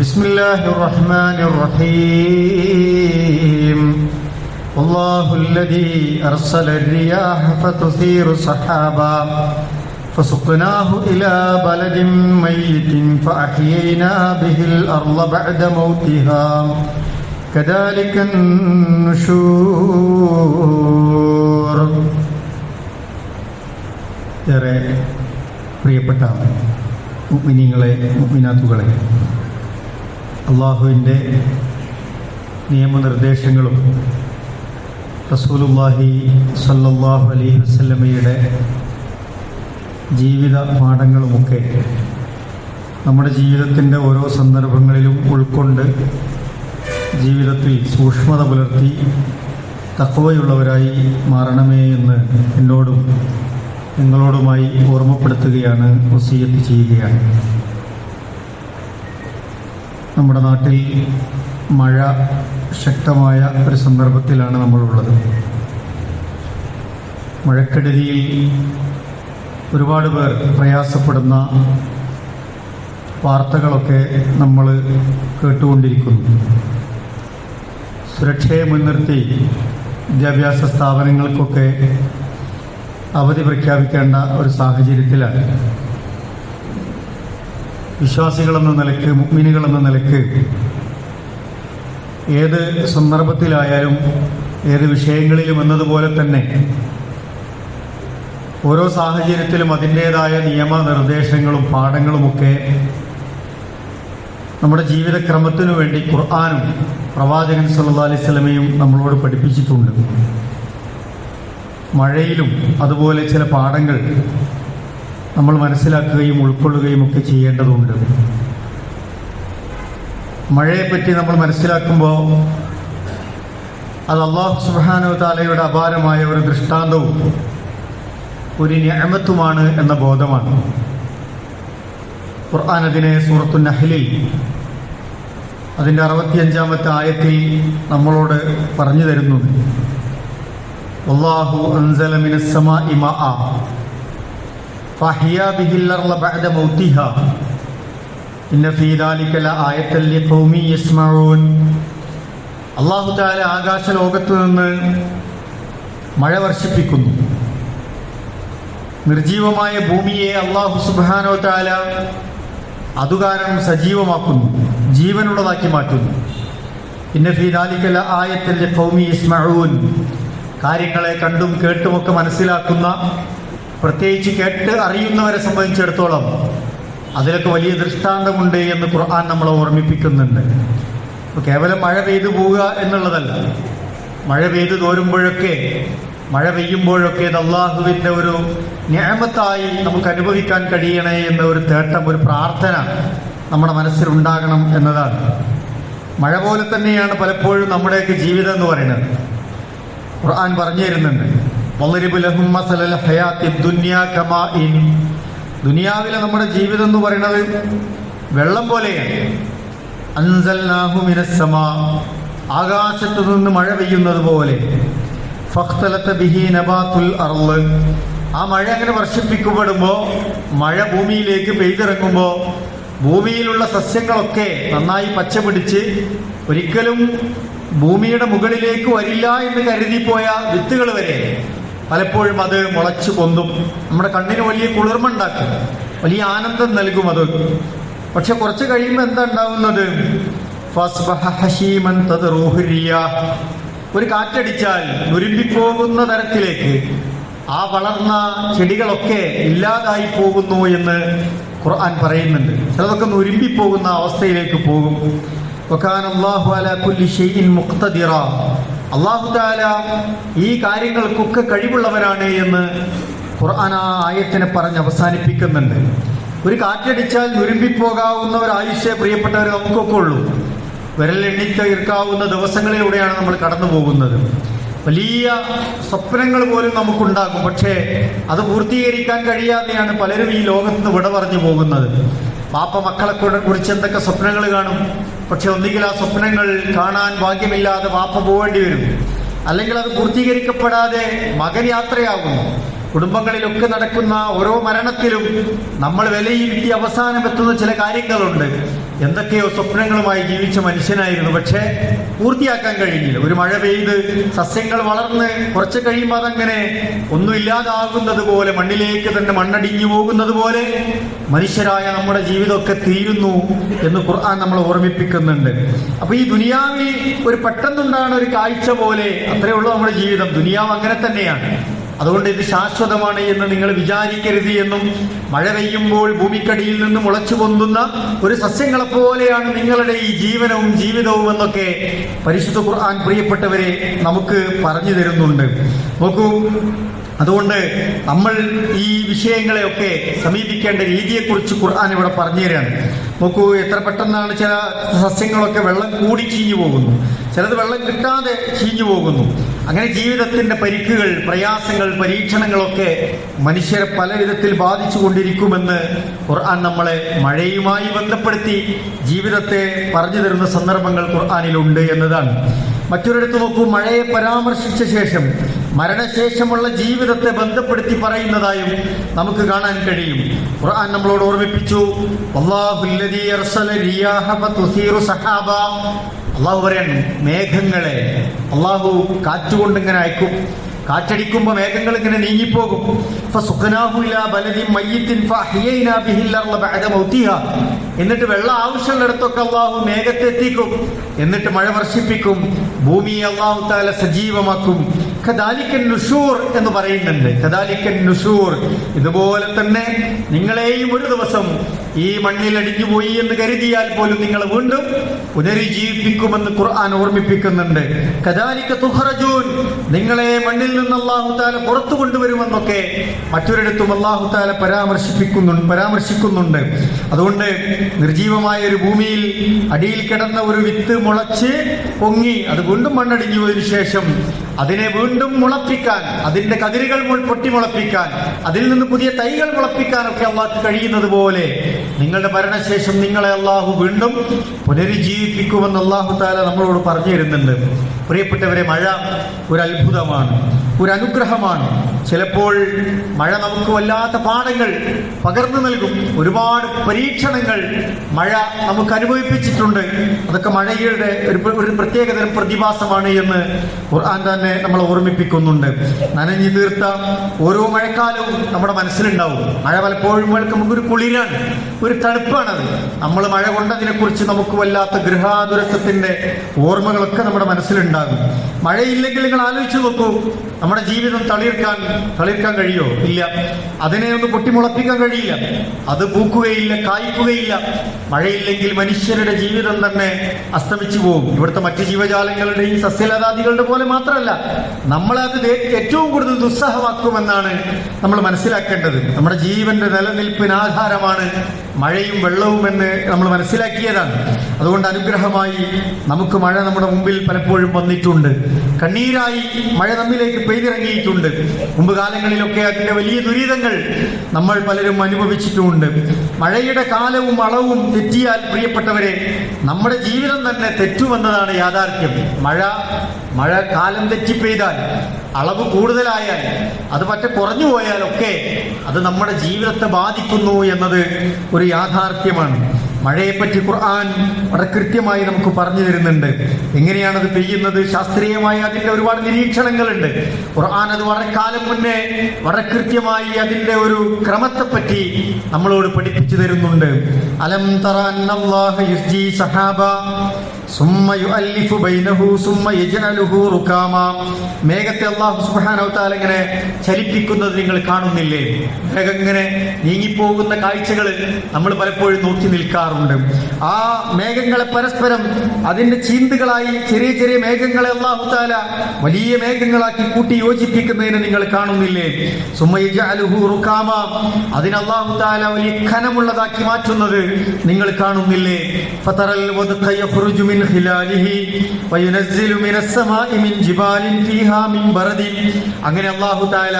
بسم الله الرحمن الرحيم والله الذي أرسل الرياح فتثير سحابا فسقناه إلى بلد ميت فأحيينا به الأرض بعد موتها كذلك النشور ഏറെ പ്രിയപ്പെട്ട മുഗ്മിനീങ്ങളെ മുഗ്മിനാത്തുകളെ അള്ളാഹുവിന്റെ നിയമനിർദ്ദേശങ്ങളും റസൂലുല്ലാഹി സല്ലല്ലാഹു അലൈഹി വസല്ലമയുടെ ജീവിത പാഠങ്ങളുമൊക്കെ നമ്മുടെ ജീവിതത്തിന്റെ ഓരോ സന്ദർഭങ്ങളിലും ഉൾക്കൊണ്ട് ജീവിതത്തിൽ സൂക്ഷ്മത പുലർത്തി തക്കവയുള്ളവരായി മാറണമേ എന്ന് എന്നോടും നിങ്ങളോടുമായി ഓർമ്മപ്പെടുത്തുകയാണ് വസീയത്ത് ചെയ്യുകയാണ്. നമ്മുടെ നാട്ടിൽ മഴ ശക്തമായ ഒരു സന്ദർഭത്തിലാണ് നമ്മളുള്ളത്. മഴക്കെടുതിയിൽ ഒരുപാട് പേർ പ്രയാസപ്പെടുന്ന വാർത്തകളൊക്കെ നമ്മൾ കേട്ടുകൊണ്ടിരിക്കുന്നു. സുരക്ഷയെ മുൻനിർത്തി വിദ്യാഭ്യാസ സ്ഥാപനങ്ങൾക്കൊക്കെ അവധി പ്രഖ്യാപിക്കേണ്ട ഒരു സാഹചര്യത്തിലാണ് വിശ്വാസികളെന്ന നിലയ്ക്ക് മുഗ്മിനികളെന്ന നിലയ്ക്ക് ഏത് സന്ദർഭത്തിലായാലും ഏത് വിഷയങ്ങളിലും എന്നതുപോലെ തന്നെ ഓരോ സാഹചര്യത്തിലും അതിന്റെതായ നിയമനിർദ്ദേശങ്ങളും പാഠങ്ങളുമൊക്കെ നമ്മുടെ ജീവിതക്രമത്തിനു വേണ്ടി ഖുർആാനും പ്രവാചകൻ സല്ലാ സ്വലമയും നമ്മളോട് പഠിപ്പിച്ചിട്ടുണ്ട്. മഴയിലും അതുപോലെ ചില പാഠങ്ങൾ നമ്മൾ മനസ്സിലാക്കുകയും ഉൾക്കൊള്ളുകയും ഒക്കെ ചെയ്യേണ്ടതുണ്ട്. മഴയെപ്പറ്റി നമ്മൾ മനസ്സിലാക്കുമ്പോൾ അത് അള്ളാഹു സുബാനു താലയുടെ അപാരമായ ഒരു ദൃഷ്ടാന്തവും ഒരു ഞാമത്തുമാണ് എന്ന ബോധമാണ്. ഖുർആൻ അതിനെ സൂറത്തു നഹ്ലിൽ അതിന്റെ അറുപത്തിയഞ്ചാമത്തെ ആയത്തിൽ നമ്മളോട് പറഞ്ഞു തരുന്നുണ്ട്. അള്ളാഹു അൻസലമിനസമ മിനസ്സമാഇ തആല ആകാശ ലോകത്തു നിന്ന് മഴ വർഷിപ്പിക്കുന്നു. നിർജീവമായ ഭൂമിയെ അള്ളാഹു സുബാനോ താല അതുകാരണം സജീവമാക്കുന്നു ജീവനുള്ളതാക്കി മാറ്റുന്നു. പിന്നെ ഫീദാലിക്കല ആയത്തിന്റെ കൗമി ഇസ്മഊൻ കാര്യങ്ങളെ കണ്ടും കേട്ടുമൊക്കെ മനസ്സിലാക്കുന്ന പ്രത്യേകിച്ച് കേട്ട് അറിയുന്നവരെ സംബന്ധിച്ചിടത്തോളം അതിലൊക്കെ വലിയ ദൃഷ്ടാന്തമുണ്ട് എന്ന് ഖുർആൻ നമ്മളെ ഓർമ്മിപ്പിക്കുന്നുണ്ട്. അപ്പോൾ കേവലം മഴ പെയ്തു പോവുക എന്നുള്ളതല്ല. മഴ പെയ്തു തോരുമ്പോഴൊക്കെ മഴ പെയ്യുമ്പോഴൊക്കെ ഇത് അള്ളാഹുവിന്റെ ഒരു ഞാമത്തായി നമുക്ക് അനുഭവിക്കാൻ കഴിയണേ എന്ന ഒരു തേട്ടം ഒരു പ്രാർത്ഥന നമ്മുടെ മനസ്സിലുണ്ടാകണം എന്നതാണ്. മഴ പോലെ തന്നെയാണ് പലപ്പോഴും നമ്മുടെയൊക്കെ ജീവിതം എന്ന് പറയുന്നത്. ഖുർആൻ പറഞ്ഞു തരുന്നുണ്ട് ദുനിയാവിലെ നമ്മുടെ ജീവിതം എന്ന് പറയുന്നത് വെള്ളം പോലെയാണ്. അൻസൽനാഹു മിനസ്സമ ആകാശത്തു നിന്ന് മഴ പെയ്യുന്നത് പോലെ. ബിഹി നബാത്തുൽ അർൾ. ആ മഴ അങ്ങനെ വർഷിപ്പിക്കപ്പെടുമ്പോൾ മഴ ഭൂമിയിലേക്ക് പെയ്തിറങ്ങുമ്പോൾ ഭൂമിയിലുള്ള സസ്യങ്ങളൊക്കെ നന്നായി പച്ച പിടിച്ച് ഒരിക്കലും ഭൂമിയുടെ മുകളിലേക്ക് വരില്ല എന്ന് കരുതിപ്പോയ വിത്തുകൾ വരെ. പലപ്പോഴും അത് മുളച്ചു പൊന്തും. നമ്മുടെ കണ്ണിന് വലിയ കുളിർമുണ്ടാക്കും വലിയ ആനന്ദം നൽകും അത്. പക്ഷെ കുറച്ച് കഴിയുമ്പോൾ എന്താ ഉണ്ടാവുന്നത്. ഒരു കാറ്റടിച്ചാൽ ഉരുമ്പിപ്പോകുന്ന തരത്തിലേക്ക്. ആ വളർന്ന ചെടികളൊക്കെ ഇല്ലാതായി പോകുന്നു എന്ന് ഖുർആൻ പറയുന്നുണ്ട്. ചിലതൊക്കെ ഉരുമ്പിപ്പോകുന്ന അവസ്ഥയിലേക്ക് പോകും. തആല ഈ കാര്യങ്ങൾക്കൊക്കെ കഴിവുള്ളവരാണ് എന്ന് ഖുർആൻ ആ ആയത്തിനെ പറഞ്ഞ് അവസാനിപ്പിക്കുന്നുണ്ട്. ഒരു കാറ്റടിച്ചാൽ നുരുമ്പിപ്പോകാവുന്ന ഒരു ആയുഷ്യ പ്രിയപ്പെട്ടവർ നമുക്കൊക്കെ ഉള്ളൂ. വിരലെണ്ണി തീർക്കാവുന്ന ദിവസങ്ങളിലൂടെയാണ് നമ്മൾ കടന്നു പോകുന്നത് വലിയ സ്വപ്നങ്ങൾ പോലും നമുക്കുണ്ടാകും. പക്ഷേ അത് പൂർത്തീകരിക്കാൻ കഴിയാതെയാണ് പലരും ഈ ലോകത്ത് നിന്ന് വിട പറഞ്ഞു പോകുന്നത്. പാപ്പ മക്കളെ കുറിച്ച് എന്തൊക്കെ സ്വപ്നങ്ങൾ കാണും? പക്ഷെ ഒന്നുകിൽ ആ സ്വപ്നങ്ങൾ കാണാൻ ഭാഗ്യമില്ലാതെ വാപ്പ പോവേണ്ടി വരും. അല്ലെങ്കിൽ അത് പൂർത്തീകരിക്കപ്പെടാതെ മകൻ യാത്രയാകുന്നു. കുടുംബങ്ങളിലൊക്കെ നടക്കുന്ന ഓരോ മരണത്തിലും നമ്മൾ വിലയിരുത്തി അവസാനം എത്തുന്ന ചില കാര്യങ്ങളുണ്ട്. എന്തൊക്കെയോ സ്വപ്നങ്ങളുമായി ജീവിച്ച മനുഷ്യനായിരുന്നു. പക്ഷേ പൂർത്തിയാക്കാൻ കഴിഞ്ഞില്ല. ഒരു മഴ പെയ്ത് സസ്യങ്ങൾ വളർന്ന് കുറച്ച് കഴിയുമ്പോൾ അതങ്ങനെ ഒന്നുമില്ലാതാകുന്നത് പോലെ മണ്ണിലേക്ക് തന്നെ മണ്ണടിഞ്ഞു പോകുന്നത് പോലെ മനുഷ്യരായ നമ്മുടെ ജീവിതമൊക്കെ തീരുന്നു എന്ന് ഖുർആൻ നമ്മൾ ഓർമ്മിപ്പിക്കുന്നുണ്ട്. അപ്പൊ ഈ ദുനിയാവിൽ ഒരു പെട്ടെന്നുണ്ടാകുന്ന ഒരു കാഴ്ച പോലെ അത്രയുള്ളൂ നമ്മുടെ ജീവിതം. ദുനിയാവ് അങ്ങനെ തന്നെയാണ്. അതുകൊണ്ട് ഇത് ശാശ്വതമാണ് എന്ന് നിങ്ങൾ വിചാരിക്കരുത് എന്നും മഴ പെയ്യുമ്പോൾ ഭൂമിക്കടിയിൽ നിന്ന് മുളച്ചു പൊന്തുന്ന ഒരു സസ്യങ്ങളെ പോലെയാണ് നിങ്ങളുടെ ഈ ജീവനവും ജീവിതവും എന്നൊക്കെ പരിശുദ്ധ ഖുർആൻ പ്രിയപ്പെട്ടവരെ നമുക്ക് പറഞ്ഞു തരുന്നുണ്ട്. നോക്കൂ അതുകൊണ്ട് നമ്മൾ ഈ വിഷയങ്ങളെയൊക്കെ സമീപിക്കേണ്ട രീതിയെക്കുറിച്ച് ഖുർആൻ ഇവിടെ പറഞ്ഞു തരികയാണ് നോക്കൂ എത്ര പെട്ടെന്നാണ് ചില സസ്യങ്ങളൊക്കെ വെള്ളം കൂടി ചീഞ്ഞു പോകുന്നു. ചിലത് വെള്ളം കിട്ടാതെ ചീഞ്ഞു പോകുന്നു. അങ്ങനെ ജീവിതത്തിന്റെ പരിക്കുകൾ പ്രയാസങ്ങൾ പരീക്ഷണങ്ങളൊക്കെ മനുഷ്യരെ പല വിധത്തിൽ ബാധിച്ചു കൊണ്ടിരിക്കുമെന്ന് ഖുർആൻ നമ്മളെ മഴയുമായി ബന്ധപ്പെടുത്തി ജീവിതത്തെ പറഞ്ഞു തരുന്ന സന്ദർഭങ്ങൾ ഖുർആാനിലുണ്ട് എന്നതാണ് മറ്റൊരിടത്ത് നോക്കൂ മഴയെ പരാമർശിച്ച ശേഷം മരണശേഷമുള്ള ജീവിതത്തെ ബന്ധപ്പെടുത്തി പറയുന്നതായും നമുക്ക് കാണാൻ കഴിയും ഖുർആൻ നമ്മളോട് ഓർമ്മിപ്പിച്ചു "വല്ലാഹുല്ലദീ അർസല റിയാഹ സഹാബ." അള്ളാഹു പറയാൻ മേഘങ്ങളെ അള്ളാഹു കാറ്റുകൊണ്ട് ഇങ്ങനെ അയക്കും കാറ്റടിക്കുമ്പോൾ മേഘങ്ങൾ ഇങ്ങനെ നീങ്ങിപ്പോകും എന്നിട്ട് വെള്ളം ആവശ്യമുള്ളിടത്തൊക്കെ അള്ളാഹു മേഘത്തെത്തിക്കും. എന്നിട്ട് മഴ വർഷിപ്പിക്കും. ഭൂമിയെ അള്ളാഹു താല സജീവമാക്കും. ഖദാലിക്കൻ നുഷൂർ എന്ന് പറയുന്നുണ്ട്. ഖദാലിക്കൻ നുഷൂർ. ഇതുപോലെ തന്നെ നിങ്ങളെയും ഒരു ദിവസം ഈ മണ്ണിൽ അടിഞ്ഞുപോയി എന്ന് കരുതിയാൽ പോലും നിങ്ങൾ വീണ്ടും പുനരുജ്ജീവിപ്പിക്കുമെന്ന് ഖുർആൻ ഓർമ്മിപ്പിക്കുന്നുണ്ട്. കദാലിക്ക തുഹറജൂൻ നിങ്ങളെ മണ്ണിൽ നിന്ന് അള്ളാഹു താല പുറത്തു കൊണ്ടുവരുമെന്നൊക്കെ മറ്റൊരിടത്തും അള്ളാഹു താല പരാമർശിപ്പിക്കുന്നു പരാമർശിക്കുന്നുണ്ട്. അതുകൊണ്ട് നിർജീവമായ ഒരു ഭൂമിയിൽ അടിയിൽ കിടന്ന ഒരു വിത്ത് മുളച്ച് പൊങ്ങി അത് വീണ്ടും മണ്ണടിഞ്ഞു പോയതിനു ശേഷം അതിനെ വീണ്ടും മുളപ്പിക്കാൻ അതിന്റെ കതിരുകൾ പൊട്ടി മുളപ്പിക്കാൻ അതിൽ നിന്ന് പുതിയ തൈകൾ മുളപ്പിക്കാനൊക്കെ അള്ളാഹ് കഴിയുന്നത് പോലെ നിങ്ങളുടെ മരണശേഷം നിങ്ങളെ അള്ളാഹു വീണ്ടും പുനരുജ്ജീവിപ്പിക്കുമെന്ന് അള്ളാഹു താല നമ്മളോട് പറഞ്ഞു തരുന്നുണ്ട്. പ്രിയപ്പെട്ടവരെ മഴ ഒരു അത്ഭുതമാണ് ഒരു അനുഗ്രഹമാണ് ചിലപ്പോൾ മഴ നമുക്ക് വല്ലാത്ത പാഠങ്ങൾ പകർന്നു നൽകും. ഒരുപാട് പരീക്ഷണങ്ങൾ മഴ നമുക്ക് അനുഭവിപ്പിച്ചിട്ടുണ്ട്. അതൊക്കെ മഴയുടെ ഒരു ഒരു പ്രത്യേകതരം പ്രതിഭാസമാണ് എന്ന് ഖുർആൻ തന്നെ നമ്മളെ ഓർമ്മിപ്പിക്കുന്നുണ്ട്. നനഞ്ഞു തീർത്ത ഓരോ മഴക്കാലവും നമ്മുടെ മനസ്സിലുണ്ടാവും. മഴ പലപ്പോഴും നമുക്കൊരു കുളിരാണ് ഒരു തണുപ്പാണത്. നമ്മൾ മഴ കൊണ്ടതിനെ കുറിച്ച് നമുക്ക് വല്ലാത്ത ഗൃഹാതുരത്വത്തിന്റെ ഓർമ്മകളൊക്കെ നമ്മുടെ മനസ്സിലുണ്ടാകും. മഴയില്ലെങ്കിൽ നിങ്ങൾ ആലോചിച്ച് നോക്കൂ നമ്മുടെ ജീവിതം തളിർക്കാൻ തളിർക്കാൻ കഴിയോ? ഇല്ല. അതിനെ ഒന്ന് പൊട്ടിമുളപ്പിക്കാൻ കഴിയില്ല. അത് പൂക്കുകയില്ല കായ്ക്കുകയില്ല. മഴയില്ലെങ്കിൽ മനുഷ്യരുടെ ജീവിതം തന്നെ അസ്തമിച്ചു പോകും. ഇവിടുത്തെ മറ്റ് ജീവജാലങ്ങളുടെയും സസ്യലതാദികളുടെ പോലെ മാത്രമല്ല നമ്മളെ അത് ഏറ്റവും കൂടുതൽ ദുസ്സഹമാക്കുമെന്നാണ് നമ്മൾ മനസ്സിലാക്കേണ്ടത്. നമ്മുടെ ജീവന്റെ നിലനിൽപ്പിന് ആധാരമാണ് മഴയും വെള്ളവും എന്ന് നമ്മൾ മനസ്സിലാക്കിയതാണ്. അതുകൊണ്ട് അനുഗ്രഹമായി നമുക്ക് മഴ നമ്മുടെ മുമ്പിൽ പലപ്പോഴും വന്നിട്ടുണ്ട്. കണ്ണീരായി മഴ നമ്മിലേക്ക് പെയ്തിറങ്ങിയിട്ടുണ്ട്. മുമ്പ് കാലങ്ങളിലൊക്കെ അതിന്റെ വലിയ ദുരിതങ്ങൾ നമ്മൾ പലരും അനുഭവിച്ചിട്ടുമുണ്ട് മഴയുടെ കാലവും അളവും തെറ്റിയാൽ പ്രിയപ്പെട്ടവരെ നമ്മുടെ ജീവിതം തന്നെ തെറ്റുമെന്നതാണ് യാഥാർത്ഥ്യം. മഴ മഴ കാലം തെറ്റി പെയ്താൽ അളവ് കൂടുതലായാൽ അത് പറ്റെ കുറഞ്ഞു പോയാലൊക്കെ അത് നമ്മുടെ ജീവിതത്തെ ബാധിക്കുന്നു എന്നത് ഒരു യാഥാർത്ഥ്യമാണ്. മഴയെപ്പറ്റി ഖുർആൻ വളരെ കൃത്യമായി നമുക്ക് പറഞ്ഞു തരുന്നുണ്ട്. എങ്ങനെയാണത് പെയ്യുന്നത്? ശാസ്ത്രീയമായി അതിന്റെ ഒരുപാട് നിരീക്ഷണങ്ങളുണ്ട്. ഖുർആൻ അത് വളരെ കാലം മുന്നേ വളരെ കൃത്യമായി അതിന്റെ ഒരു ക്രമത്തെപ്പറ്റി നമ്മളോട് പഠിപ്പിച്ചു തരുന്നുണ്ട്. അലം സഹാബ ബൈനഹു യജ്അലുഹു മേഘത്തെ അല്ലാഹു സുബ്ഹാനഹു തആല ചലിപ്പിക്കുന്നത് നിങ്ങൾ കാണുന്നില്ലേ? മേഘം ഇങ്ങനെ നീങ്ങിപ്പോകുന്ന കാഴ്ചകൾ നമ്മൾ പലപ്പോഴും നോക്കി നിൽക്കാറുണ്ട് ആ മേഘങ്ങളെ പരസ്പരം അതിന്റെ ചീന്തുകളായി ചെറിയ ചെറിയ മേഘങ്ങളെ അള്ളാഹുത്താല വലിയ മേഘങ്ങളാക്കി കൂട്ടി യോജിപ്പിക്കുന്നതിന് നിങ്ങൾ കാണുന്നില്ലേ? റുകാമ അതിന് അള്ളാഹുത്താല വലിയ ഖനമുള്ളതാക്കി മാറ്റുന്നത് നിങ്ങൾ കാണുന്നില്ലേ? അങ്ങനെ അല്ലാഹു തആല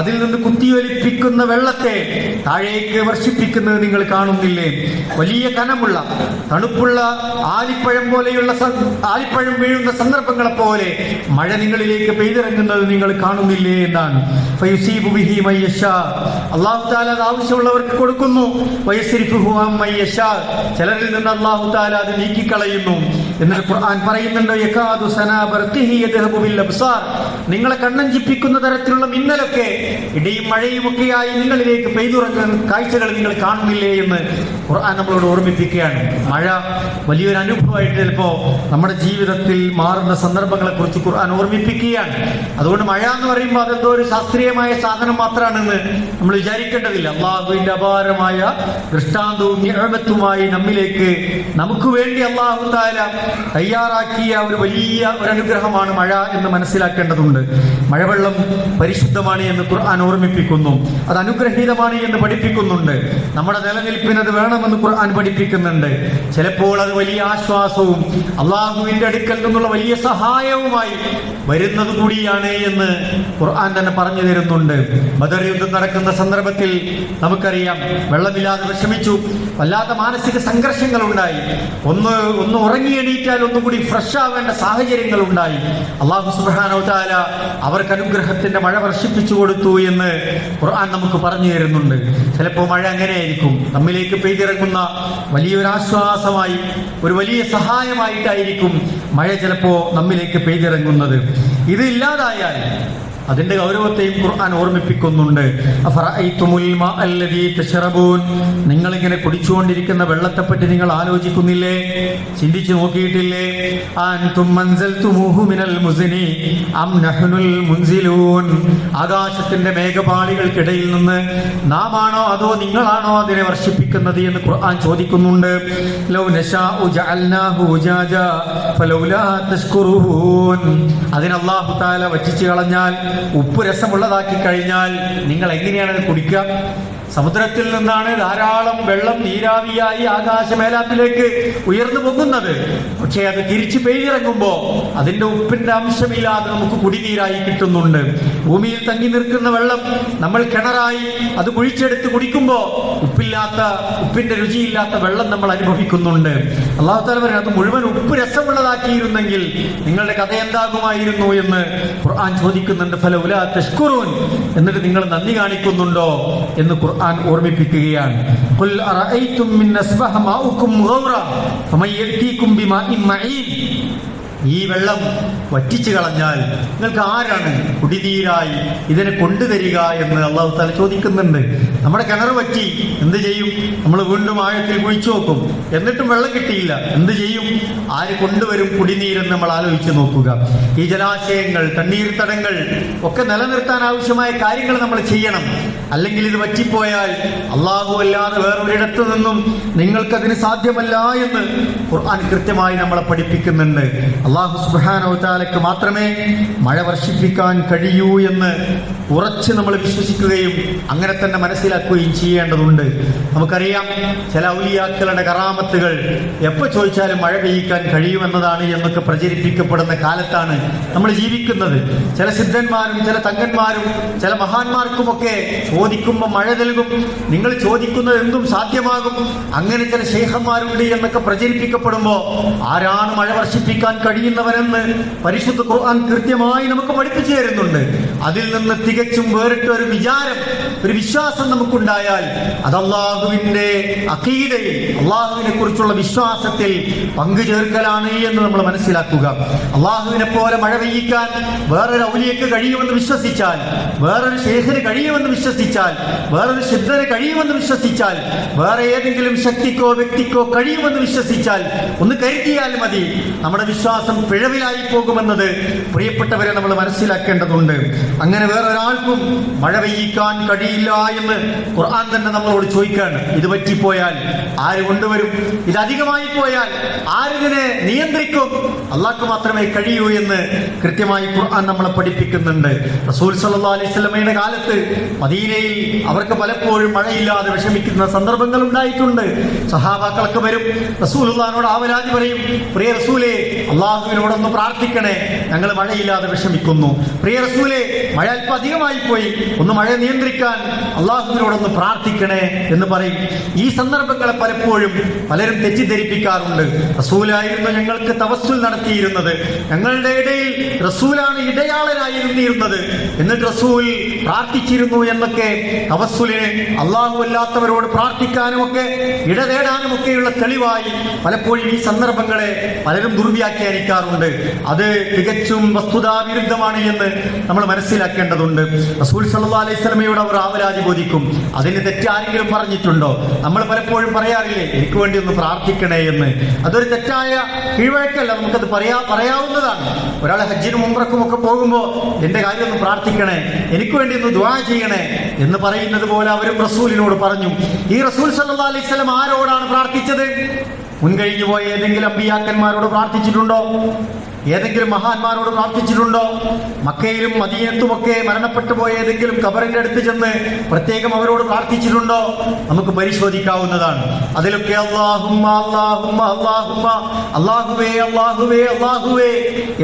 അതിൽ നിന്ന് കുത്തിയൊലിപ്പിക്കുന്ന വെള്ളത്തെ താഴേക്ക് വർഷിപ്പിക്കുന്നത് നിങ്ങൾ കാണുന്നില്ലേ? വലിയ കനമുള്ള തണുപ്പുള്ള ആലിപ്പഴം പോലെയുള്ള ആലിപ്പഴം വീഴുന്ന സന്ദർഭങ്ങളെ പോലെ മഴ നിങ്ങളിലേക്ക് പെയ്തിറങ്ങുന്നത് നിങ്ങൾ കാണുന്നില്ലേ എന്നാണ്. അള്ളാഹു താല അത് ആവശ്യമുള്ളവർക്ക് കൊടുക്കുന്നു. ചിലരിൽ നിന്ന് അള്ളാഹു തആല അത് നീക്കിക്കളയുന്നു. എന്നിട്ട് ഖുർആൻ പറയുന്നുണ്ട് അബ്സാർ നിങ്ങളെ കണ്ണഞ്ചിപ്പിക്കുന്ന തരത്തിലുള്ള മിന്നലൊക്കെ ഇടിയും മഴയും ഒക്കെയായി നിങ്ങളിലേക്ക് പെയ്തുറങ്ങുന്ന കാഴ്ചകൾ നിങ്ങൾ കാണുന്നില്ലേ എന്ന് ഖുർആൻ നമ്മളോട് ഓർമ്മിപ്പിക്കുകയാണ്. മഴ വലിയൊരു അനുഭവമായിട്ട് ചിലപ്പോ നമ്മുടെ ജീവിതത്തിൽ മാറുന്ന സന്ദർഭങ്ങളെ കുറിച്ച് ഖുർആൻ ഓർമ്മിപ്പിക്കുകയാണ്. അതുകൊണ്ട് മഴ എന്ന് പറയുമ്പോൾ അതെന്തോ ഒരു ശാസ്ത്രീയമായ സാധനം മാത്രമാണെന്ന് നമ്മൾ വിചാരിക്കേണ്ടതില്ല. അള്ളാഹുവിന്റെ അപാരമായ ദൃഷ്ടാന്തവും നിഴമത്തുമായി നമ്മിലേക്ക് നമുക്ക് വേണ്ടി അള്ളാഹു താല തയ്യാറാക്കിയ ഒരു വലിയ ഒരു അനുഗ്രഹമാണ് മഴ എന്ന് മനസ്സിലാക്കേണ്ടതുണ്ട്. മഴവെള്ളം പരിശുദ്ധമാണ് എന്ന് ഖുർആൻ ഓർമ്മിപ്പിക്കുന്നു. അത് അനുഗ്രഹീതമാണ് എന്ന് പഠിപ്പിക്കുന്നുണ്ട്. നമ്മുടെ നിലനിൽപ്പിന് അത് വേണമെന്ന് ഖുർആൻ പഠിപ്പിക്കുന്നുണ്ട്. ചിലപ്പോൾ അത് വലിയ ആശ്വാസവും അള്ളാഹുവിന്റെ അടുക്കൽ നിന്നുള്ള വലിയ സഹായവുമായി വരുന്നത് കൂടിയാണ് എന്ന് ഖുർആൻ തന്നെ പറഞ്ഞു തരുന്നുണ്ട്. ബദർ യുദ്ധം നടക്കുന്ന സന്ദർഭത്തിൽ നമുക്കറിയാം വെള്ളമില്ലാതെ വിഷമിച്ചു. വല്ലാത്ത മാനസിക സംഘർഷങ്ങൾ ഉണ്ടായി ഒന്ന് ഒന്ന് ഉറങ്ങി എണീറ്റാൽ ഒന്നുകൂടി ഫ്രഷ് ആവേണ്ട സാഹചര്യങ്ങൾ ഉണ്ടായി. അള്ളാഹു സുബ്ഹാനഹു തആല അവർക്ക് അനുഗ്രഹത്തിന്റെ മഴ വർഷിപ്പിച്ചു കൊടുത്തു എന്ന് ഖുർആൻ നമുക്ക് പറഞ്ഞു തരുന്നുണ്ട്. ചിലപ്പോൾ മഴ അങ്ങനെയായിരിക്കും. നമ്മിലേക്ക് പെയ്തിറങ്ങുന്ന വലിയൊരാശ്വാസമായി ഒരു വലിയ സഹായമായിട്ടായിരിക്കും മഴ ചിലപ്പോൾ നമ്മിലേക്ക് പെയ്തിറങ്ങുന്നത്. ഇത് ഇല്ലാതായാൽ അതിന്റെ ഗൗരവത്തെയും ഖുർആൻ ഓർമ്മിപ്പിക്കുന്നുണ്ട്. നിങ്ങളിങ്ങനെ കുടിച്ചുകൊണ്ടിരിക്കുന്ന വെള്ളത്തെപ്പറ്റി നിങ്ങൾ ആലോചിക്കുന്നില്ലേ? ചിന്തിച്ചു നോക്കിയിട്ടില്ലേ? ആകാശത്തിന്റെ മേഘപാളികൾക്കിടയിൽ നിന്ന് നാമാണോ അതോ നിങ്ങളാണോ അതിനെ വർഷിപ്പിക്കുന്നത് എന്ന് ഖുർആൻ ചോദിക്കുന്നുണ്ട്. അതിന് തആല വറ്റിച്ചു കളഞ്ഞാൽ ഉപ്പ് രസമുള്ളതാക്കി കഴിഞ്ഞാൽ നിങ്ങൾ എങ്ങനെയാണ് കുടിക്കുക? സമുദ്രത്തിൽ നിന്നാണ് ധാരാളം വെള്ളം നീരാവിയായി ആകാശമേലാത്തിലേക്ക് ഉയർന്നു പൊങ്ങുന്നത്. പക്ഷേ അത് തിരിച്ചു പെയ്തിറങ്ങുമ്പോൾ അതിന്റെ ഉപ്പിന്റെ അംശമില്ലാതെ നമുക്ക് കുടിനീരായി കിട്ടുന്നുണ്ട്. ഭൂമിയിൽ തങ്ങി നിൽക്കുന്ന വെള്ളം നമ്മൾ കിണറായി അത് കുഴിച്ചെടുത്ത് കുടിക്കുമ്പോൾ ഉപ്പില്ലാത്ത ഉപ്പിന്റെ രുചിയില്ലാത്ത വെള്ളം നമ്മൾ അനുഭവിക്കുന്നുണ്ട്. അള്ളാഹു താല അത് മുഴുവൻ ഉപ്പ് രസമുള്ളതാക്കിയിരുന്നെങ്കിൽ നിങ്ങളുടെ കഥ എന്താകുമായിരുന്നു എന്ന് ഖുർആൻ ചോദിക്കുന്നുണ്ട്. ഫലൗല തഷ്കുറൂൻ. എന്നിട്ട് നിങ്ങൾ നന്ദി കാണിക്കുന്നുണ്ടോ എന്ന് ഖുർആൻ ഓർമ്മിപ്പിക്കുകയാണ്. അസ്ബഹ മാഉക്കും ഗൗറ ഫമൻ ഈ വെള്ളം വറ്റിച്ചു കളഞ്ഞാൽ നിങ്ങൾക്ക് ആരാണ് കുടിനീരായി ഇതിനെ കൊണ്ടുതരിക എന്ന് അള്ളാഹു താല ചോദിക്കുന്നുണ്ട്. നമ്മുടെ കിണർ വറ്റി എന്ത് ചെയ്യും? നമ്മൾ വീണ്ടും ആഴത്തിൽ കുഴിച്ചു നോക്കും എന്നിട്ടും വെള്ളം കിട്ടിയില്ല എന്ത് ചെയ്യും? ആര് കൊണ്ടുവരും കുടിനീരെന്ന് നമ്മൾ ആലോചിച്ച് നോക്കുക. ഈ ജലാശയങ്ങൾ തണ്ണീർത്തടങ്ങൾ ഒക്കെ നിലനിർത്താൻ ആവശ്യമായ കാര്യങ്ങൾ നമ്മൾ ചെയ്യണം. അല്ലെങ്കിൽ ഇത് പറ്റിപ്പോയാൽ അള്ളാഹു അല്ലാതെ വേറൊരിടത്തു നിന്നും നിങ്ങൾക്കതിന് സാധ്യമല്ല എന്ന് ഖുർആൻ കൃത്യമായി നമ്മളെ പഠിപ്പിക്കുന്നുണ്ട്. അള്ളാഹു സുബാനോ താലക്ക് മാത്രമേ മഴ വർഷിപ്പിക്കാൻ കഴിയൂ എന്ന് ഉറച്ച് നമ്മൾ വിശ്വസിക്കുകയും അങ്ങനെ തന്നെ മനസ്സിലാക്കുകയും ചെയ്യേണ്ടതുണ്ട്. നമുക്കറിയാം ചില ഔലിയാക്കളുടെ കറാമത്തുകൾ എപ്പോൾ ചോദിച്ചാലും മഴ പെയ്യിക്കാൻ കഴിയുമെന്നതാണ് എന്നൊക്കെ പ്രചരിപ്പിക്കപ്പെടുന്ന കാലത്താണ് നമ്മൾ ജീവിക്കുന്നത്. ചില സിദ്ധന്മാരും ചില തങ്ങന്മാരും ചില മഹാന്മാർക്കുമൊക്കെ ചോദിക്കുമ്പോൾ മഴ നൽകും. നിങ്ങൾ ചോദിക്കുന്നത് എന്തും സാധ്യമാകും. അങ്ങനെ ചില ശേഖന്മാരുണ്ട് എന്നൊക്കെ പ്രചരിപ്പിക്കപ്പെടുമ്പോൾ ആരാണ് മഴ വർഷിപ്പിക്കാൻ കഴിയുന്നവരെന്ന് പരിശുദ്ധ ഖുർആൻ കൃത്യമായി നമുക്ക് പഠിപ്പിച്ചു തരുന്നുണ്ട്. അതിൽ നിന്ന് തികച്ചും വേറിട്ട ഒരു വിചാരം ഒരു വിശ്വാസം നമുക്കുണ്ടായാൽ അത് അള്ളാഹുവിന്റെ അക്കീതയിൽ അള്ളാഹുവിനെ കുറിച്ചുള്ള വിശ്വാസത്തിൽ പങ്കുചേർക്കലാണ് എന്ന് നമ്മൾ മനസ്സിലാക്കുക. അള്ളാഹുവിനെ പോലെ മഴ പെയ്യിക്കാൻ വേറൊരു ഔലിയക്ക് കഴിയുമെന്ന് വിശ്വസിച്ചാൽ വേറൊരു ശേഖന് കഴിയുമെന്ന് വിശ്വസിച്ചാൽ വേറൊരു ശുദ്ധന് കഴിയുമെന്ന് വിശ്വസിച്ചാൽ വേറെ ഏതെങ്കിലും ശക്തിക്കോ വ്യക്തിക്കോ കഴിയുമെന്ന് വിശ്വസിച്ചാൽ ഒന്ന് കരുതിയാൽ മതി. നമ്മുടെ വിശ്വാസം പിഴവിലായി പോകുമെന്നത് പ്രിയപ്പെട്ടവരെ നമ്മൾ മനസ്സിലാക്കേണ്ടതുണ്ട്. അങ്ങനെ വേറൊരാൾക്കും മഴ പെയ്യിക്കാൻ കഴിയില്ല എന്ന് ഖുർആൻ തന്നെ നമ്മളോട് ചോദിക്കാണ് ഇത് പറ്റിപ്പോയാൽ ആര് കൊണ്ടുവരും? ഇത് അധികമായി പോയാൽ ആരിതിനെ നിയന്ത്രിക്കും? അള്ളാഹ്ക്ക് മാത്രമേ കഴിയൂ എന്ന് കൃത്യമായി ഖുർആൻ നമ്മളെ പഠിപ്പിക്കുന്നുണ്ട്. റസൂൽ സല്ലാ അലൈഹി സ്വലമയുടെ കാലത്ത് മദീനയിൽ അവർക്ക് പലപ്പോഴും മഴയില്ലാതെ വിഷമിക്കുന്ന സന്ദർഭങ്ങൾ ഉണ്ടായിട്ടുണ്ട്. സഹാബാക്കളൊക്കെ വരും. റസൂലുള്ളാനോട് ആവലാതി പറയും പ്രിയ റസൂലേ അള്ളാഹുവിനോടൊന്ന് പ്രാർത്ഥിക്കണേ. ഞങ്ങൾ മഴയില്ലാതെ വിഷമിക്കുന്നു. പ്രിയ റസൂലേ മഴ അല്പം അധികമായി പോയി ഒന്ന് മഴ നിയന്ത്രിക്കാൻ അള്ളാഹുവിനോടൊന്ന് പ്രാർത്ഥിക്കണേ. എന്ന് പറയും. ഈ സന്ദർഭങ്ങളെ പലപ്പോഴും പലരും തെറ്റിദ്ധരിപ്പിക്കാറുണ്ട്. റസൂലായിരുന്നു ഞങ്ങൾക്ക് തവസ്സുൽ നടത്തിയിരുന്നത്. ഞങ്ങളുടെ ഇടയിൽ റസൂലാണ് ഇടയാളനായിരുന്നിരുന്നത് എന്നിട്ട് റസൂൽ പ്രാർത്ഥിച്ചിരുന്നു എന്നൊക്കെ തവസ്സുലിന് അള്ളാഹു അല്ലാത്തവരോട് പ്രാർത്ഥിക്കാനും ഒക്കെ ഇടതേടാനും ഒക്കെയുള്ള തെളിവായി പലപ്പോഴും ഈ സന്ദർഭങ്ങളെ പലരും ദുർവ്യാഖ്യാനിക്കാറുണ്ട്. അത് തികച്ചും വസ്തുതാവിരുദ്ധമാണ് എന്ന് നമ്മൾ മനസ്സിലാക്കേണ്ടതുണ്ട്. റസൂൽ സല്ലാ അലൈഹി സ്വലമയോട് അവർ ആവലാതി ബോധിക്കും. അതിന് തെറ്റാരെങ്കിലും പറഞ്ഞിട്ടുണ്ടോ? നമ്മൾ പലപ്പോഴും പറയാറില്ലേ എനിക്ക് വേണ്ടി ഒന്ന് പ്രാർത്ഥിക്കണേ എന്ന്. അതൊരു തെറ്റായ കീഴ്വഴക്കല്ല നമുക്കത് പറയാ പറയാവുന്നതാണ്. ഒരാൾ ഹജ്ജിനും ഉംറക്കും ഒക്കെ പോകുമ്പോൾ എന്റെ കാര്യം ഒന്ന് പ്രാർത്ഥിക്കണേ എനിക്ക് വേണ്ടി ഒന്ന് ദ്വാ ചെയ്യണേ എന്ന് പറയുന്നത് പോലെ അവരും റസൂലിനോട് പറഞ്ഞു ഈ റസൂൽ സല്ലാ അലൈഹി വസല്ലം ആരോടാണ് പ്രാർത്ഥിച്ചത്? മുൻകഴിഞ്ഞു പോയ ഏതെങ്കിലും അബിയാക്കന്മാരോട് പ്രാർത്ഥിച്ചിട്ടുണ്ടോ? ഏതെങ്കിലും മഹാന്മാരോട് പ്രാർത്ഥിച്ചിട്ടുണ്ടോ? മക്കയിലും മദീനത്തുമൊക്കെ മരണപ്പെട്ടു പോയ ഏതെങ്കിലും കബറിന്റെ അടുത്ത് ചെന്ന് പ്രത്യേകം അവരോട് പ്രാർത്ഥിച്ചിട്ടുണ്ടോ? നമുക്ക് പരിശോധിക്കാവുന്നതാണ്. അതിലൊക്കെ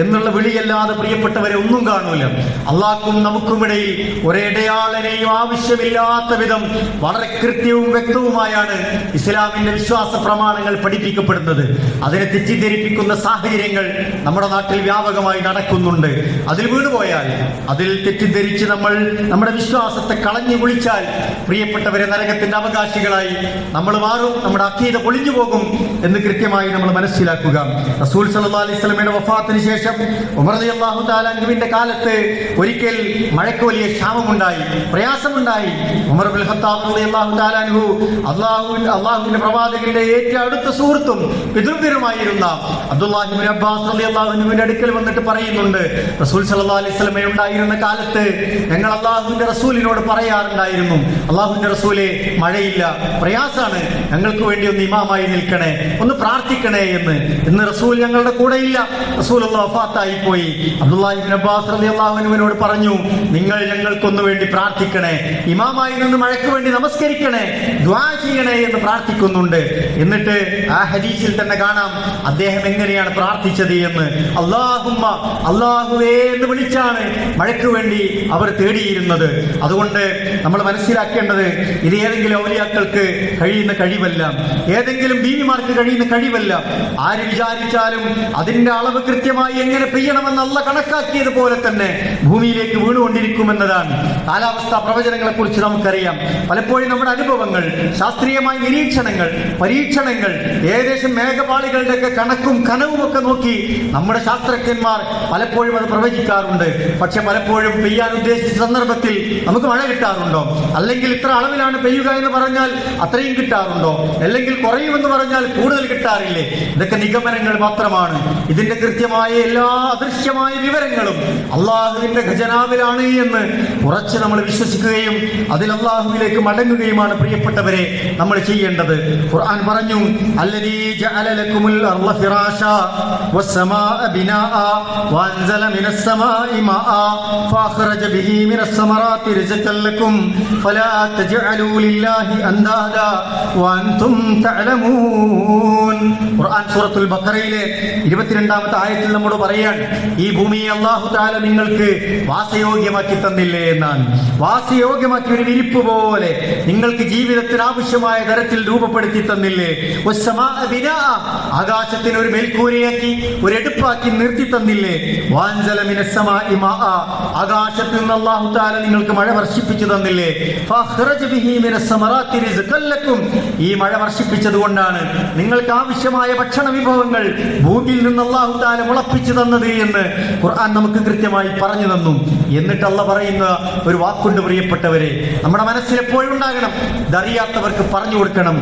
എന്നുള്ള വിളിയല്ലാതെ പ്രിയപ്പെട്ടവരെ ഒന്നും കാണൂല. അള്ളാഹ്ക്കും നമുക്കുമിടയിൽ ഒരേടയാളനെയും ആവശ്യമില്ലാത്ത വിധം വളരെ കൃത്യവും വ്യക്തവുമായാണ് ഇസ്ലാമിന്റെ വിശ്വാസ പ്രമാണങ്ങൾ പഠിപ്പിക്കപ്പെടുന്നത്. അതിനെ തെറ്റിദ്ധരിപ്പിക്കുന്ന സാഹചര്യങ്ങൾ നമ്മുടെ നാട്ടിൽ വ്യാപകമായി നടക്കുന്നുണ്ട്. അതിൽ വീണുപോയാൽ അതിൽ തെറ്റിദ്ധരിച്ച് നമ്മൾ നമ്മുടെ വിശ്വാസത്തെ കളഞ്ഞു കുളിച്ചാൽ പ്രിയപ്പെട്ടവരെ നരകത്തിന്റെ അവകാശികളായി നമ്മൾ മാറും നമ്മുടെ അക്കീത പൊളിഞ്ഞു പോകും എന്ന് കൃത്യമായി നമ്മൾ മനസ്സിലാക്കുക. റസൂൽ സല്ലാ അലൈഹി സ്വലമയുടെ വഫാത്തിന് ശേഷം ഉമർ അള്ളാഹു തആല അൻഹുവിന്റെ കാലത്ത് ഒരിക്കൽ മഴയ്ക്ക് വലിയ ക്ഷാമമുണ്ടായി പ്രയാസമുണ്ടായി. ഉമർ ഖത്താബ് അള്ളാഹു അള്ളാഹുവിന്റെ അൻഹു അല്ലാഹു അല്ലാഹുവിന്റെ പ്രവാചകന്റെ ഏറ്റവും അടുത്ത സുഹൃത്തും പിതൃവ്യരുമായിരുന്ന അബ്ദുല്ലാഹിബിൻ അബ്ബാസ് റളിയല്ലാഹു അൻഹുവിന്റെ അടുക്കൽ വന്നിട്ട് പറയുന്നുണ്ട് റസൂൽ സല്ലാ അലൈഹി വസല്ലമ ഉണ്ടായിരുന്ന കാലത്ത് ഞങ്ങൾ അള്ളാഹുവിന്റെ റസൂലിനോട് പറയാറുണ്ടായിരുന്നു. അള്ളാഹുവിന്റെ റസൂലെ മഴയില്ല പ്രയാസാണ്. ഞങ്ങൾക്ക് വേണ്ടി ഒന്ന് ഇമാമായി നിൽക്കണേ ഒന്ന് പ്രാർത്ഥിക്കണേ എന്ന്. ഇന്ന് റസൂൽ ഞങ്ങളുടെ കൂടെ ഇല്ല. റസൂൽ വഫാത്തായി പോയി അബ്ദുല്ലാഹിബിൻ അബ്ബാസ് റളിയല്ലാഹു അൻഹുവിനോട് പറഞ്ഞു നിങ്ങൾ ഞങ്ങൾക്കൊന്നു വേണ്ടി പ്രാർത്ഥിക്കണേ ഇമാമായി നിന്ന് മഴയ്ക്ക് വേണ്ടി നമസ്കരിക്കണേ ദ്വാ ചെയ്യണേ എന്ന് പ്രാർത്ഥിക്കുന്നുണ്ട്. എന്നിട്ട് ആ ഹദീസിൽ തന്നെ കാണാം അദ്ദേഹം എങ്ങനെയാണ് പ്രാർത്ഥിച്ചത് എന്ന്. അള്ളാഹുമ്മ അള്ളാഹുവേ എന്ന് വിളിച്ചാണ് മഴയ്ക്ക് വേണ്ടി അവർ തേടിയിരുന്നത്. അതുകൊണ്ട് നമ്മൾ മനസ്സിലാക്കേണ്ടത് ഇത് ഏതെങ്കിലും ഔലിയാക്കൾക്ക് കഴിയുന്ന കഴിവല്ല. ഏതെങ്കിലും ബീവിമാർക്ക് കഴിയുന്ന കഴിവല്ല. ആര് വിചാരിച്ചാലും അതിന്റെ അളവ് കൃത്യമായി എങ്ങനെ പെയ്യണമെന്ന് അല്ല കണക്കാക്കിയത് പോലെ തന്നെ ഭൂമിയിലേക്ക് വീണുകൊണ്ടിരിക്കുമെന്നതാണ്. കാലാവസ്ഥാ പ്രവചനങ്ങളെ കുറിച്ച് നമുക്കറിയാം. പലപ്പോഴും നമ്മുടെ അനുഭവങ്ങൾ ശാസ്ത്രീയമായ നിരീക്ഷണങ്ങൾ പരീക്ഷണങ്ങൾ ഏകദേശം മേഘപാളികളുടെ ഒക്കെ കണക്കും കനവും ഒക്കെ നോക്കി നമ്മൾ നമ്മുടെ ശാസ്ത്രജ്ഞന്മാർ പലപ്പോഴും അത് പ്രവചിക്കാറുണ്ട്. പക്ഷെ പലപ്പോഴും പെയ്യാൻ ഉദ്ദേശിച്ച സന്ദർഭത്തിൽ നമുക്ക് മഴ കിട്ടാറുണ്ടോ? അല്ലെങ്കിൽ ഇത്ര അളവിലാണ് പെയ്യുക എന്ന് പറഞ്ഞാൽ അത്രയും കിട്ടാറുണ്ടോ? അല്ലെങ്കിൽ കുറയുമെന്ന് പറഞ്ഞാൽ കൂടുതൽ കിട്ടാറില്ലേ? ഇതൊക്കെ നിഗമനങ്ങൾ മാത്രമാണ്. ഇതിന്റെ കൃത്യമായ എല്ലാ അദൃശ്യമായ വിവരങ്ങളും അള്ളാഹുവിന്റെ ഖജനാവിലാണ് എന്ന് ഉറച്ച് നമ്മൾ വിശ്വസിക്കുകയും അതിൽ അള്ളാഹുവിലേക്ക് മടങ്ങുകയുമാണ് പ്രിയപ്പെട്ടവരെ നമ്മൾ ചെയ്യേണ്ടത്. ഖുർആൻ പറഞ്ഞു അല്ലദീ ജഅല ലക്കുമുൽ അർള ഫിറാശ വസ്സമാഅ ബിനാഅ വഅൻസല من السماء ماء ഫഅഖറജ ബിഹി من الثمرات رزقا لكم ഫലാ تجعلوا ലില്ലാഹി അൻദാദ വഅൻതും തഅലമൂൻ ഖുർആൻ സൂറത്തുൽ ബഖറയിലെ 22ാമത്തെ ആയത്തിൽ നമ്മോട് പറയാൻ ഈ ഭൂമിയെ അല്ലാഹു തആല നിങ്ങൾക്ക് വാസയോഗ്യമാക്കി തന്നില്ലേ എന്നാണ് വാസയോഗ്യമാക്കി ഒരു വിരിപ്പ് പോലെ നിങ്ങൾക്ക് ജീവിതത്തിന് ആവശ്യമായ തരത്തിൽ രൂപപ്പെടുത്തി തന്നില്ലേ. ആകാശത്തിന് ഒരു മേൽക്കൂരയാക്കി ഒരു എടുപ്പാക്കി നിർത്തി തന്നില്ലേ. ആകാശത്തിൽ നിന്ന് അല്ലാഹു താല നിങ്ങൾക്ക് മഴ വർഷിപ്പിച്ചു തന്നില്ലേ. ഈ മഴ വർഷിപ്പിച്ചത് കൊണ്ടാണ് നിങ്ങൾക്ക് ആവശ്യമായ ഭക്ഷണ വിഭവങ്ങൾ ഭൂമിയിൽ നിന്ന് അള്ളാഹു താല മുളപ്പിച്ചു തന്നത് എന്ന് ഖുർആൻ നമുക്ക് കൃത്യമായി പറഞ്ഞു തന്നു. എന്നിട്ട് അല്ല പറയുന്ന ഒരു വാക്കുണ്ട് പ്രിയപ്പെട്ടവരെ. നമ്മുടെ മനസ്സിൽ എപ്പോഴും ഉണ്ടാകണം. ഇതറിയാത്തവർക്ക് പറഞ്ഞു കൊടുക്കണം.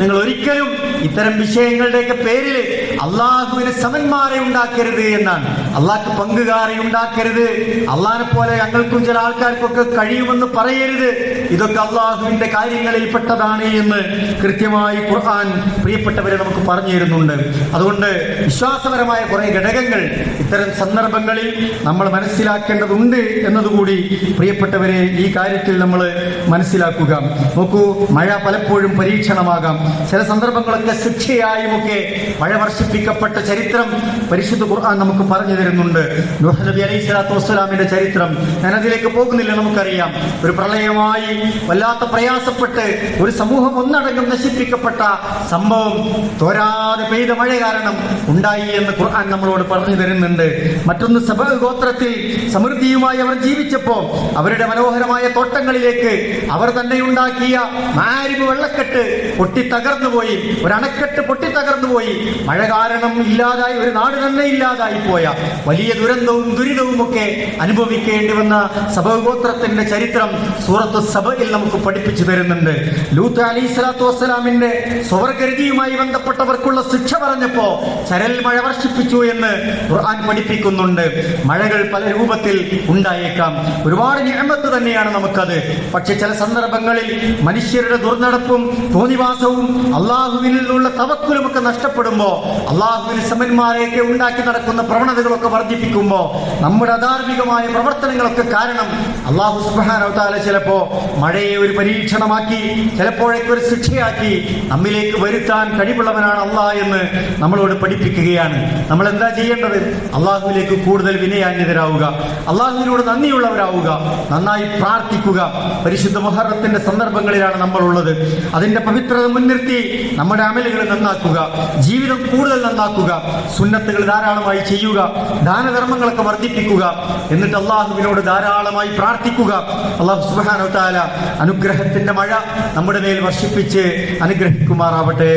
നിങ്ങൾ ഒരിക്കലും ഇത്തരം വിഷയങ്ങളുടെയൊക്കെ പേരിൽ അള്ളാഹുവിന് സമന്മാരെ ഉണ്ടാക്കരുത് എന്നാണ്. അള്ളാഹ്ക്ക് പങ്കുകാരെ ഉണ്ടാക്കരുത്. അള്ളാഹിനെ പോലെ ഞങ്ങൾക്കും ചില ആൾക്കാർക്കൊക്കെ കഴിയുമെന്ന് പറയരുത്. ഇതൊക്കെ അള്ളാഹുവിന്റെ കാര്യങ്ങളിൽ പെട്ടതാണ് എന്ന് കൃത്യമായി ഖുർആൻ പ്രിയപ്പെട്ടവരെ നമുക്ക് പറഞ്ഞു തരുന്നുണ്ട്. അതുകൊണ്ട് വിശ്വാസപരമായ കുറെ ഘടകങ്ങൾ ഇത്തരം സന്ദർഭങ്ങളിൽ നമ്മൾ മനസ്സിലാക്കേണ്ടതുണ്ട് എന്നതുകൂടി പ്രിയപ്പെട്ടവരെ ഈ കാര്യത്തിൽ നമ്മൾ മനസ്സിലാക്കുക. നോക്കൂ മഴ പലപ്പോഴും പരീക്ഷണമാകാം. ചില സന്ദർഭങ്ങളൊക്കെ ശിക്ഷയായും ഒക്കെ മഴ വർഷിപ്പിക്കപ്പെട്ട ചരിത്രം പരിശുദ്ധ ഖുർആൻ നമുക്ക് പറഞ്ഞു തരുന്നുണ്ട്. നബി അലൈഹി സ്വലാത്തു വസ്സലാമിന്റെ ചരിത്രം ഞാൻ അതിലേക്ക് പോകുന്നില്ല നമുക്കറിയാം. ഒരു പ്രളയമായി വല്ലാത്ത പ്രയാസപ്പെട്ട് ഒരു സമൂഹം ഒന്നടങ്കം നശിപ്പിക്കപ്പെട്ട സംഭവം തോരാതെ പെയ്ത മഴ കാരണം ഉണ്ടായി എന്ന് ഖുർആൻ നമ്മളോട് പറഞ്ഞു തരുന്നുണ്ട്. മറ്റൊന്ന് സബ ഗോത്രത്തിൽ സമൃദ്ധിയുമായി അവർ ജീവിച്ചപ്പോൾ അവരുടെ മനോഹരമായ തോട്ടങ്ങളിലേക്ക് അവർ തന്നെ ഉണ്ടാക്കിയ മാരിബ് വെള്ളക്കെട്ട് പൊട്ടി തകർന്നു പോയി പൊട്ടിത്തകർന്നു പോയി. മഴ കാരണം ഇല്ലാതായി ഒരു നാട് തന്നെ ഇല്ലാതായി പോയ വലിയ ദുരന്തവും ദുരിതവും ഒക്കെ അനുഭവിക്കേണ്ടി വന്ന സബഗോത്രത്തിന്റെ ചരിത്രം സൂറത്ത് സബയിൽ നമുക്ക് പഠിപ്പിച്ചു തരുന്നുണ്ട്. ലൂത്ത് അലി സ്വലാത്തു വസ്സലാമിന്റെ സ്വവർഗരതിയുമായി ബന്ധപ്പെട്ടവർക്കുള്ള ശിക്ഷ പറഞ്ഞപ്പോ ചരൽ മഴ വർഷിപ്പിച്ചു എന്ന് ഖുർആൻ പഠിപ്പിക്കുന്നുണ്ട്. മഴകൾ പല രൂപത്തിൽ ഉണ്ടായേക്കാം. ഒരുപാട് ഞാമത്ത് തന്നെയാണ് നമുക്കത്. പക്ഷെ ചില സന്ദർഭങ്ങളിൽ മനുഷ്യരുടെ ദുർനടപ്പും തോന്നിവാസവും അള്ളാഹുവിൽ നിന്നുള്ള തവക്കുലുമൊക്കെ നഷ്ടപ്പെടുമ്പോ അള്ളാഹുവിന് സമന്മാരെയൊക്കെ ഉണ്ടാക്കി നടക്കുന്ന പ്രവണതകളൊക്കെ വർദ്ധിപ്പിക്കുമ്പോ നമ്മുടെ അധാർമികമായ പ്രവർത്തനങ്ങളൊക്കെ കാരണം അള്ളാഹു സുബാനവതാല ചിലപ്പോ മഴയെ ഒരു പരീക്ഷണമാക്കി ചിലപ്പോഴേക്ക് ഒരു ശിക്ഷയാക്കി നമ്മിലേക്ക് വരുത്താൻ കഴിവുള്ളവനാണ് അള്ളാഹ് എന്ന് നമ്മളോട് പഠിപ്പിക്കുകയാണ്. നമ്മൾ എന്താ ചെയ്യേണ്ടത്? അള്ളാഹുവിലേക്ക് കൂടുതൽ വിനയാന്യതരാവുക അള്ളാഹുവിനോട് നന്ദിയുള്ളവരാവുക. നന്നായി പ്രാർത്ഥിക്കുക. പരിശുദ്ധ മുഹറത്തിന്റെ സന്ദർഭങ്ങളിലാണ് നമ്മളുള്ളത്. അതിന്റെ പവിത്രത മുൻനിർത്തി നമ്മുടെ അമലുകൾ നന്നാക്കുക ജീവിതം കൂടുതൽ നന്നാക്കുക സുന്നത്തുകൾ ധാരാളമായി ചെയ്യുക ദാനധർമ്മങ്ങളൊക്കെ വർദ്ധിപ്പിക്കുക എന്നിട്ട് അള്ളാഹുവിനോട് ധാരാളമായി പ്രാർത്ഥിക്കുക. അള്ളാഹു സുബാനോ താല അനുഗ്രഹത്തിന്റെ മഴ നമ്മുടെ മേൽ വർഷിപ്പിച്ച് അനുഗ്രഹിക്കുമാറാവട്ടെ.